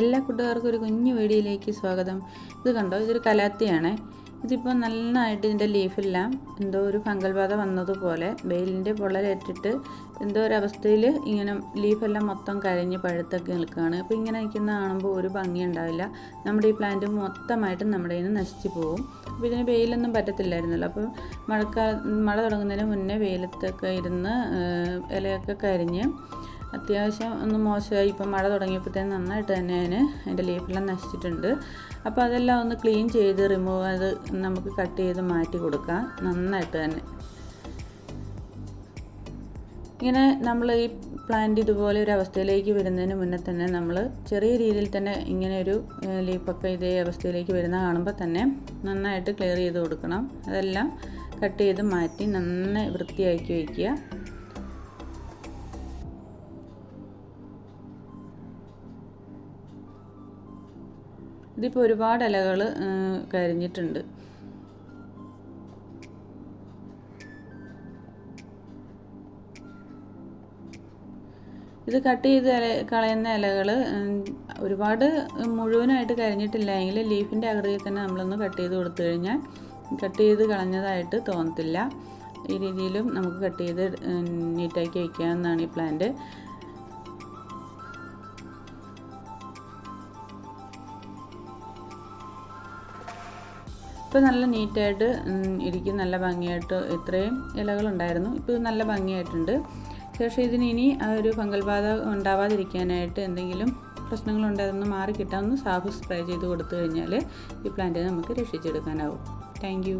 എല്ലാ കൂട്ടുകാർക്കും ഒരു കുഞ്ഞു വീഡിയോയിലേക്ക് സ്വാഗതം. ഇത് കണ്ടോ? ഇതൊരു കലാത്തിയാണ്. ഇതിപ്പോൾ നന്നായിട്ട് ഇതിന്റെ ലീഫെല്ലാം എന്തോ ഒരു ഫംഗൽ ബാധ വന്നതുപോലെ വെയിലിന്റെ പൊള്ളലേറ്റിട്ട് എന്തോ ഒരു അവസ്ഥയിൽ ഇങ്ങനെ ലീഫെല്ലാം മൊത്തം കഴിഞ്ഞ് പഴുത്തൊക്കെ നിൽക്കുകയാണ്. അപ്പോൾ ഇങ്ങനെ നിൽക്കുന്ന കാണുമ്പോൾ ഒരു ഭംഗി ഉണ്ടാവില്ല നമ്മുടെ ഈ പ്ലാന്റ് മൊത്തമായിട്ടും നമ്മുടെ നിന്ന് നശിച്ചു പോകും. അപ്പോൾ ഇതിന് വെയിലൊന്നും പറ്റത്തില്ലായിരുന്നല്ലോ. അപ്പോൾ മഴക്കാല മഴ തുടങ്ങുന്നതിന് മുന്നേ വെയിലത്തൊക്കെ ഇരുന്ന് ഇലയൊക്കെ കരിഞ്ഞ് അത്യാവശ്യം ഒന്ന് മോശമായി ഇപ്പം മഴ തുടങ്ങിയപ്പോഴത്തേന് നന്നായിട്ട് തന്നെ അതിന് അതിന്റെ ലീഫെല്ലാം നശിച്ചിട്ടുണ്ട്. അപ്പോൾ അതെല്ലാം ഒന്ന് ക്ലീൻ ചെയ്ത് റിമൂവ് അത് നമുക്ക് കട്ട് ചെയ്ത് മാറ്റി കൊടുക്കാം. നന്നായിട്ട് തന്നെ. ഇങ്ങനെ നമ്മൾ ഈ പ്ലാന്റ് ഇതുപോലെ ഒരു അവസ്ഥയിലേക്ക് വരുന്നതിന് മുന്നേ തന്നെ നമ്മൾ ചെറിയ രീതിയിൽ തന്നെ ഇങ്ങനെ ഒരു ലീപ്പൊക്കെ ഇതേ അവസ്ഥയിലേക്ക് വരുന്ന കാണുമ്പോൾ തന്നെ നന്നായിട്ട് ക്ലിയർ ചെയ്ത് കൊടുക്കണം. അതെല്ലാം കട്ട് ചെയ്ത് മാറ്റി നന്നായി വൃത്തിയാക്കി വയ്ക്കുക. ഇതിപ്പോൾ ഒരുപാട് ഇലകൾ കരിഞ്ഞിട്ടുണ്ട്. ഇത് കട്ട് ചെയ്ത് കളയുന്ന ഇലകൾ ഒരുപാട് മുഴുവനായിട്ട് കരിഞ്ഞിട്ടില്ല. എങ്കിൽ ലീഫിന്റെ ആകൃതിയിൽ തന്നെ നമ്മളൊന്ന് കട്ട് ചെയ്ത് കൊടുത്തു കഴിഞ്ഞാൽ കട്ട് ചെയ്ത് കളഞ്ഞതായിട്ട് തോന്നത്തില്ല. ഈ രീതിയിലും നമുക്ക് കട്ട് ചെയ്ത് നീറ്റാക്കി വയ്ക്കാവുന്നതാണ് ഈ പ്ലാന്റ്. ഇപ്പോൾ നല്ല നീറ്റായിട്ട് ഇരിക്കും. നല്ല ഭംഗിയായിട്ട് ഇത്രയും ഇലകളുണ്ടായിരുന്നു. ഇപ്പോൾ നല്ല ഭംഗിയായിട്ടുണ്ട്. ശേഷം ഇതിന് ഇനി ആ ഒരു ഫംഗൽ ബാധ ഉണ്ടാവാതിരിക്കാനായിട്ട് എന്തെങ്കിലും പ്രശ്നങ്ങളുണ്ടായിരുന്നു മാറി കിട്ടാമെന്ന് സാഹു സ്പ്രേ ചെയ്ത് കൊടുത്തു കഴിഞ്ഞാൽ ഈ പ്ലാന്റിനെ നമുക്ക് രക്ഷിച്ചെടുക്കാനാവും. താങ്ക്